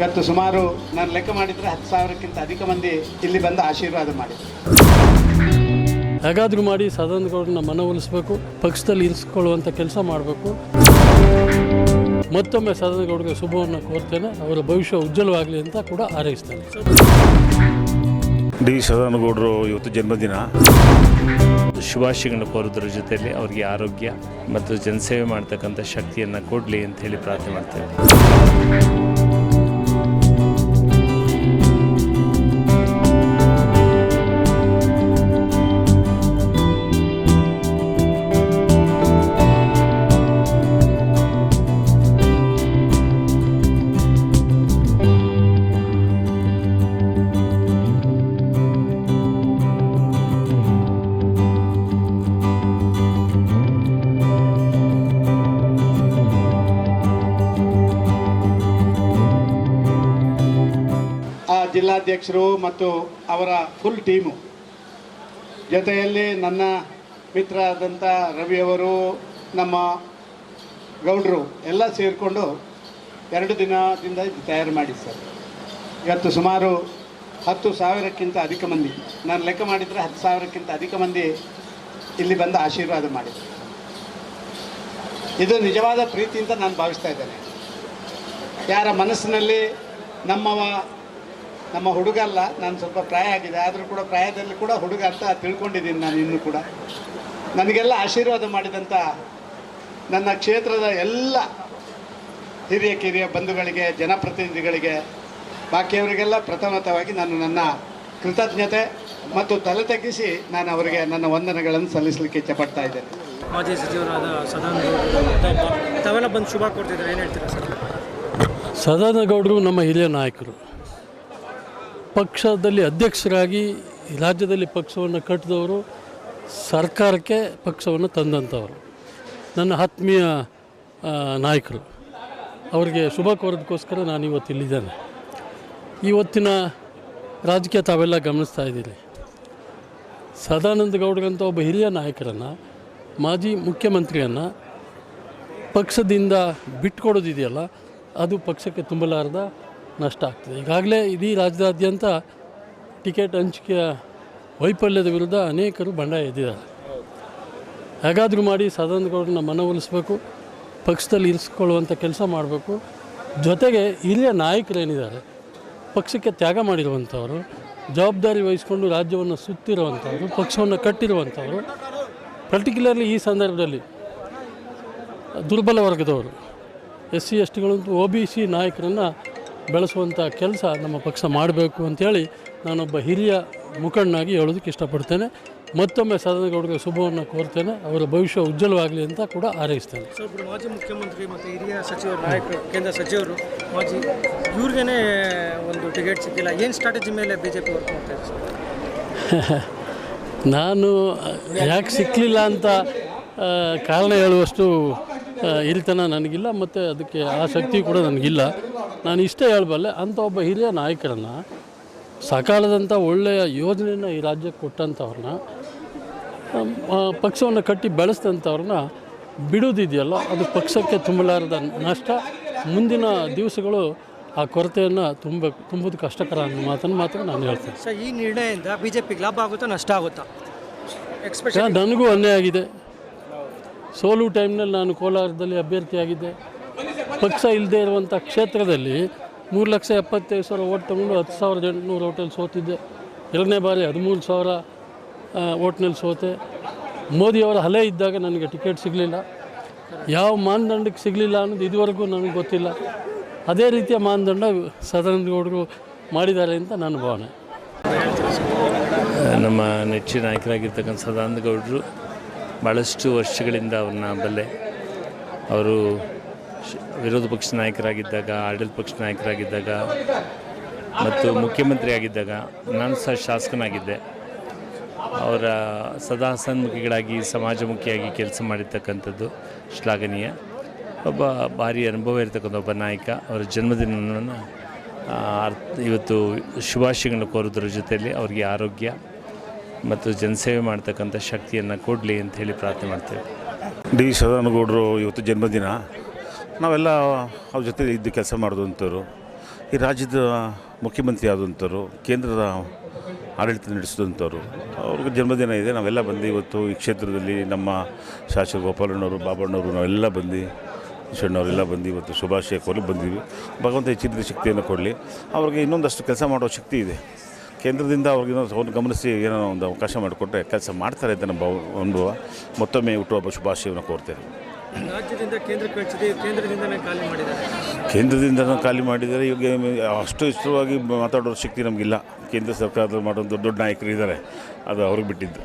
ಇವತ್ತು ಸುಮಾರು ನಾನು ಲೆಕ್ಕ ಮಾಡಿದರೆ ಹತ್ತು ಸಾವಿರಕ್ಕಿಂತ ಅಧಿಕ ಮಂದಿ ಇಲ್ಲಿ ಬಂದು ಆಶೀರ್ವಾದ ಮಾಡಿ ಹೇಗಾದರೂ ಮಾಡಿ ಸದಾನಗೌಡರನ್ನ ಮನವೊಲಿಸಬೇಕು ಪಕ್ಷದಲ್ಲಿ ಇರಿಸ್ಕೊಳ್ಳುವಂಥ ಕೆಲಸ ಮಾಡಬೇಕು. ಮತ್ತೊಮ್ಮೆ ಸದಾನಗೌಡರಿಗೆ ಶುಭವನ್ನು ಕೋರ್ತೇನೆ ಅವರ ಭವಿಷ್ಯ ಉಜ್ವಲವಾಗಲಿ ಅಂತ ಕೂಡ ಹಾರೈಸ್ತೇನೆ. ಡಿ ಸದಾನಗೌಡರು ಇವತ್ತು ಜನ್ಮದಿನ. ಶುಭಾಶಯಗಳನ್ನು ಕೋರೋದ್ರ ಜೊತೆಯಲ್ಲಿ ಅವರಿಗೆ ಆರೋಗ್ಯ ಮತ್ತು ಜನಸೇವೆ ಮಾಡ್ತಕ್ಕಂಥ ಶಕ್ತಿಯನ್ನು ಕೊಡಲಿ ಅಂತ ಹೇಳಿ ಪ್ರಾರ್ಥನೆ ಮಾಡ್ತೇವೆ ಜಿಲ್ಲಾಧ್ಯಕ್ಷರು ಮತ್ತು ಅವರ ಫುಲ್ ಟೀಮು ಜೊತೆಯಲ್ಲಿ ನನ್ನ ಮಿತ್ರ ಆದಂಥ ರವಿಯವರು ನಮ್ಮ ಗೌಡರು ಎಲ್ಲ ಸೇರಿಕೊಂಡು ಎರಡು ದಿನದಿಂದ ಇದು ತಯಾರು ಮಾಡಿ ಸರ್. ಇವತ್ತು ಸುಮಾರು ಹತ್ತು ಸಾವಿರಕ್ಕಿಂತ ಅಧಿಕ ಮಂದಿ, ನಾನು ಲೆಕ್ಕ ಮಾಡಿದರೆ ಹತ್ತು ಸಾವಿರಕ್ಕಿಂತ ಅಧಿಕ ಮಂದಿ ಇಲ್ಲಿ ಬಂದು ಆಶೀರ್ವಾದ ಮಾಡಿದರು. ಇದು ನಿಜವಾದ ಪ್ರೀತಿ ಅಂತ ನಾನು ಭಾವಿಸ್ತಾ ಇದ್ದೇನೆ. ಯಾರ ಮನಸ್ಸಿನಲ್ಲಿ ನಮ್ಮವ ನಮ್ಮ ಹುಡುಗ ಅಲ್ಲ ನಾನು ಸ್ವಲ್ಪ ಪ್ರಾಯ ಆಗಿದೆ ಆದರೂ ಕೂಡ ಪ್ರಾಯದಲ್ಲಿ ಕೂಡ ಹುಡುಗ ಅಂತ ತಿಳ್ಕೊಂಡಿದ್ದೀನಿ ನಾನು ಇನ್ನೂ ಕೂಡ. ನನಗೆಲ್ಲ ಆಶೀರ್ವಾದ ಮಾಡಿದಂಥ ನನ್ನ ಕ್ಷೇತ್ರದ ಎಲ್ಲ ಹಿರಿಯ ಕಿರಿಯ ಬಂಧುಗಳಿಗೆ ಜನಪ್ರತಿನಿಧಿಗಳಿಗೆ ಬಾಕಿಯವರಿಗೆಲ್ಲ ಪ್ರಥಮತವಾಗಿ ನಾನು ನನ್ನ ಕೃತಜ್ಞತೆ ಮತ್ತು ತಲೆ ತಗ್ಗಿಸಿ ನಾನು ಅವರಿಗೆ ನನ್ನ ವಂದನೆಗಳನ್ನು ಸಲ್ಲಿಸಲಿಕ್ಕೆ ಇಚ್ಛಪಡ್ತಾ ಇದ್ದೇನೆ. ಮಾಜಿ ಸಚಿವರಾದ ಸದಾನಂದ ತಾವೆಲ್ಲ ಬಂದು ಶುಭ ಕೊಡ್ತಿದ್ದಾರೆ ಏನು ಹೇಳ್ತೀರಾ ಸರ್? ಸದಾನಗೌಡರು ನಮ್ಮ ಹಿರಿಯ ನಾಯಕರು. ಪಕ್ಷದಲ್ಲಿ ಅಧ್ಯಕ್ಷರಾಗಿ ರಾಜ್ಯದಲ್ಲಿ ಪಕ್ಷವನ್ನು ಕಟ್ಟಿದವರು, ಸರ್ಕಾರಕ್ಕೆ ಪಕ್ಷವನ್ನು ತಂದಂಥವರು. ನನ್ನ ಆತ್ಮೀಯ ನಾಯಕರು, ಅವರಿಗೆ ಶುಭ ಕೋರೋದಕ್ಕೋಸ್ಕರ ನಾನು ಇವತ್ತು ಇಲ್ಲಿದ್ದೇನೆ. ಇವತ್ತಿನ ರಾಜಕೀಯ ತಾವೆಲ್ಲ ಗಮನಿಸ್ತಾ ಇದ್ದೀರಿ. ಸದಾನಂದ ಗೌಡ್ರಂಥ ಒಬ್ಬ ಹಿರಿಯ ನಾಯಕರನ್ನು, ಮಾಜಿ ಮುಖ್ಯಮಂತ್ರಿಯನ್ನು ಪಕ್ಷದಿಂದ ಬಿಟ್ಕೊಡೋದಿದೆಯಲ್ಲ, ಅದು ಪಕ್ಷಕ್ಕೆ ತುಂಬಲಾರದ ನಷ್ಟ ಆಗ್ತದೆ. ಈಗಾಗಲೇ ಇಡೀ ರಾಜ್ಯದಾದ್ಯಂತ ಟಿಕೆಟ್ ಹಂಚಿಕೆಯ ವೈಫಲ್ಯದ ವಿರುದ್ಧ ಅನೇಕರು ಬಂಡಾಯ ಎದ್ದಿದ್ದಾರೆ. ಹೇಗಾದರೂ ಮಾಡಿ ಸದಾನಂದಗೌಡರನ್ನ ಮನವೊಲಿಸಬೇಕು ಪಕ್ಷದಲ್ಲಿ ಇರಿಸ್ಕೊಳ್ಳುವಂಥ ಕೆಲಸ ಮಾಡಬೇಕು. ಜೊತೆಗೆ ಹಿರಿಯ ನಾಯಕರೇನಿದ್ದಾರೆ, ಪಕ್ಷಕ್ಕೆ ತ್ಯಾಗ ಮಾಡಿರುವಂಥವರು ಜವಾಬ್ದಾರಿ ವಹಿಸಿಕೊಂಡು ರಾಜ್ಯವನ್ನು ಸುತ್ತಿರುವಂಥವ್ರು ಪಕ್ಷವನ್ನು ಕಟ್ಟಿರುವಂಥವರು ಪರ್ಟಿಕ್ಯುಲರ್ಲಿ ಈ ಸಂದರ್ಭದಲ್ಲಿ ದುರ್ಬಲ ವರ್ಗದವರು ಎಸ್ ಸಿ ಎಸ್ ಟಿಗಳಂತೂ ಒ ಬಿ ಸಿ ನಾಯಕರನ್ನು ಬೆಳೆಸುವಂಥ ಕೆಲಸ ನಮ್ಮ ಪಕ್ಷ ಮಾಡಬೇಕು ಅಂಥೇಳಿ ನಾನೊಬ್ಬ ಹಿರಿಯ ಮುಖಂಡನಾಗಿ ಹೇಳೋದಕ್ಕೆ ಇಷ್ಟಪಡ್ತೇನೆ. ಮತ್ತೊಮ್ಮೆ ಸದಾನಗೌಡರಿಗೆ ಶುಭವನ್ನು ಕೋರ್ತೇನೆ. ಅವರ ಭವಿಷ್ಯ ಉಜ್ವಲವಾಗಲಿ ಅಂತ ಕೂಡ ಹಾರೈಸ್ತೇನೆ. ಸರ್ ಮಾಜಿ ಮುಖ್ಯಮಂತ್ರಿ ಮತ್ತು ಹಿರಿಯ ಸಚಿವ ನಾಯಕರು ಕೇಂದ್ರ ಸಚಿವರು ಮಾಜಿ ಇವ್ರಿಗೇ ಒಂದು ಟಿಕೆಟ್ ಸಿಕ್ಕಿಲ್ಲ. ಏನು ಸ್ಟ್ರಾಟಜಿ ಮೇಲೆ ಬಿ ಜೆ ಪಿ ವರ್ಕ್ ನಾನು ಯಾಕೆ ಸಿಕ್ಕಲಿಲ್ಲ ಅಂತ ಕಾರಣ ಹೇಳುವಷ್ಟು ಇಲ್ತನ ನನಗಿಲ್ಲ. ಮತ್ತು ಅದಕ್ಕೆ ಆ ಶಕ್ತಿ ಕೂಡ ನನಗಿಲ್ಲ. ನಾನು ಇಷ್ಟೇ ಹೇಳಬಲ್ಲೆ ಅಂಥ ಒಬ್ಬ ಹಿರಿಯ ನಾಯಕರನ್ನು ಸಕಾಲದಂಥ ಒಳ್ಳೆಯ ಯೋಜನೆಯನ್ನು ಈ ರಾಜ್ಯಕ್ಕೆ ಕೊಟ್ಟಂಥವ್ರನ್ನ ಪಕ್ಷವನ್ನು ಕಟ್ಟಿ ಬೆಳೆಸಿದಂಥವ್ರನ್ನ ಬಿಡೋದಿದೆಯಲ್ಲ ಅದು ಪಕ್ಷಕ್ಕೆ ತುಂಬಲಾರದ ನಷ್ಟ. ಮುಂದಿನ ದಿವಸಗಳು ಆ ಕೊರತೆಯನ್ನು ತುಂಬ ತುಂಬುದು ಕಷ್ಟಕರ ಅನ್ನೋ ಮಾತನ್ನು ಮಾತ್ರ ನಾನು ಹೇಳ್ತೇನೆ. ಸರ್ ಈ ನಿರ್ಣಯದಿಂದ ಬಿ ಜೆ ಪಿಗೆ ಲಾಭ ಆಗುತ್ತಾ ನಷ್ಟ ಆಗುತ್ತಾ? ಎಕ್ಸ್ಪೆಕ್ಟ್ ನನಗೂ ಅನ್ಯಾಯ ಆಗಿದೆ. ಸೋಲು ಟೈಮ್ನಲ್ಲಿ ನಾನು ಕೋಲಾರದಲ್ಲಿ ಅಭ್ಯರ್ಥಿಯಾಗಿದ್ದೆ. ಪಕ್ಷ ಇಲ್ಲದೆ ಇರುವಂಥ ಕ್ಷೇತ್ರದಲ್ಲಿ ಮೂರು ಲಕ್ಷ ಎಪ್ಪತ್ತೈದು ಸಾವಿರ ಓಟ್ ತಗೊಂಡು ಹತ್ತು ಸಾವಿರದ ಎಂಟುನೂರು ಓಟಲ್ಲಿ ಸೋತಿದ್ದೆ. ಎರಡನೇ ಬಾರಿ ಹದಿಮೂರು ಸಾವಿರ ಓಟ್ನಲ್ಲಿ ಸೋತೆ. ಮೋದಿಯವರ ಹಲೆ ಇದ್ದಾಗ ನನಗೆ ಟಿಕೆಟ್ ಸಿಗಲಿಲ್ಲ. ಯಾವ ಮಾನದಂಡಕ್ಕೆ ಸಿಗಲಿಲ್ಲ ಅನ್ನೋದು ಇದುವರೆಗೂ ನನಗೆ ಗೊತ್ತಿಲ್ಲ. ಅದೇ ರೀತಿಯ ಮಾನದಂಡ ಸದಾನಂದ ಗೌಡರು ಮಾಡಿದ್ದಾರೆ ಅಂತ ನನ್ನ ಭಾವನೆ. ನಮ್ಮ ನೆಚ್ಚಿನ ನಾಯಕರಾಗಿರ್ತಕ್ಕಂಥ ಸದಾನಂದ ಗೌಡರು ಭಾಳಷ್ಟು ವರ್ಷಗಳಿಂದ ಅವ್ರನ್ನ ಬಲ್ಲೆ. ಅವರು ವಿರೋಧ ಪಕ್ಷ ನಾಯಕರಾಗಿದ್ದಾಗ, ಆಡಳಿತ ಪಕ್ಷ ನಾಯಕರಾಗಿದ್ದಾಗ, ಮತ್ತು ಮುಖ್ಯಮಂತ್ರಿ ಆಗಿದ್ದಾಗ ನಾನು ಸಹ ಶಾಸಕನಾಗಿದ್ದೆ. ಅವರ ಸದಾ ಸನ್ಮುಖಿಗಳಾಗಿ, ಸಮಾಜಮುಖಿಯಾಗಿ ಕೆಲಸ ಮಾಡಿರ್ತಕ್ಕಂಥದ್ದು ಶ್ಲಾಘನೀಯ. ಒಬ್ಬ ಭಾರಿ ಅನುಭವ ಇರತಕ್ಕಂಥ ಒಬ್ಬ ನಾಯಕ, ಅವರ ಜನ್ಮದಿನವನ್ನು ಅರ್ಥ, ಇವತ್ತು ಶುಭಾಶಯಗಳನ್ನು ಕೋರೋದ್ರ ಜೊತೆಯಲ್ಲಿ ಅವರಿಗೆ ಆರೋಗ್ಯ ಮತ್ತು ಜನಸೇವೆ ಮಾಡ್ತಕ್ಕಂಥ ಶಕ್ತಿಯನ್ನು ಕೊಡಲಿ ಅಂತ ಹೇಳಿ ಪ್ರಾರ್ಥನೆ ಮಾಡ್ತೇವೆ. ಡಿ. ಸದಾನಗೌಡರು ಇವತ್ತು ಜನ್ಮದಿನ. ನಾವೆಲ್ಲ ಅವ್ರ ಜೊತೆ ಇದ್ದು ಕೆಲಸ ಮಾಡಿದಂಥವ್ರು ಈ ರಾಜ್ಯದ ಮುಖ್ಯಮಂತ್ರಿ ಆದಂಥವ್ರು, ಕೇಂದ್ರದ ಆಡಳಿತ ನಡೆಸಿದಂಥವ್ರು. ಅವ್ರಿಗೆ ಜನ್ಮದಿನ ಇದೆ, ನಾವೆಲ್ಲ ಬಂದು ಇವತ್ತು ಈ ಕ್ಷೇತ್ರದಲ್ಲಿ ನಮ್ಮ ಶಾಸಕ ಗೋಪಾಲಣ್ಣವರು, ಬಾಬಣ್ಣವರು ನಾವೆಲ್ಲ ಬಂದು ಶಣ್ಣವರೆಲ್ಲ ಬಂದು ಇವತ್ತು ಶುಭಾಶಯ ಕೋರಿ ಬಂದಿದ್ವಿ. ಭಗವಂತ ಹೆಚ್ಚಿನ ಶಕ್ತಿಯನ್ನು ಕೊಡಲಿ. ಅವ್ರಿಗೆ ಇನ್ನೊಂದಷ್ಟು ಕೆಲಸ ಮಾಡೋ ಶಕ್ತಿ ಇದೆ. ಕೇಂದ್ರದಿಂದ ಅವ್ರಿಗೆ ಇನ್ನೊಂದು ಗಮನಿಸಿ ಏನೋ ಒಂದು ಅವಕಾಶ ಮಾಡಿಕೊಟ್ರೆ ಕೆಲಸ ಮಾಡ್ತಾರೆ ಅಂತ ನಮ್ಮ ಭಾವ- ಅನುಭವ ಮತ್ತೊಮ್ಮೆ ಹುಟ್ಟುವ ಶುಭಾಶಯವನ್ನು ಕೋರ್ತೇನೆ. ರಾಜ್ಯದಿಂದ ಕೇಂದ್ರ ಕಳಿಸಿದೆ ಕೇಂದ್ರದಿಂದನೇ ಖಾಲಿ ಮಾಡಿದ್ದಾರೆ. ಕೇಂದ್ರದಿಂದ ಖಾಲಿ ಮಾಡಿದರೆ ಇವಾಗ ಅಷ್ಟು ಇಷ್ಟವಾಗಿ ಮಾತಾಡೋ ಶಕ್ತಿ ನಮಗಿಲ್ಲ. ಕೇಂದ್ರ ಸರ್ಕಾರದಲ್ಲಿ ಮಾಡೋ ದೊಡ್ಡ ದೊಡ್ಡ ನಾಯಕರು ಇದ್ದಾರೆ ಅದು ಅವ್ರಿಗೆ ಬಿಟ್ಟಿದ್ದು.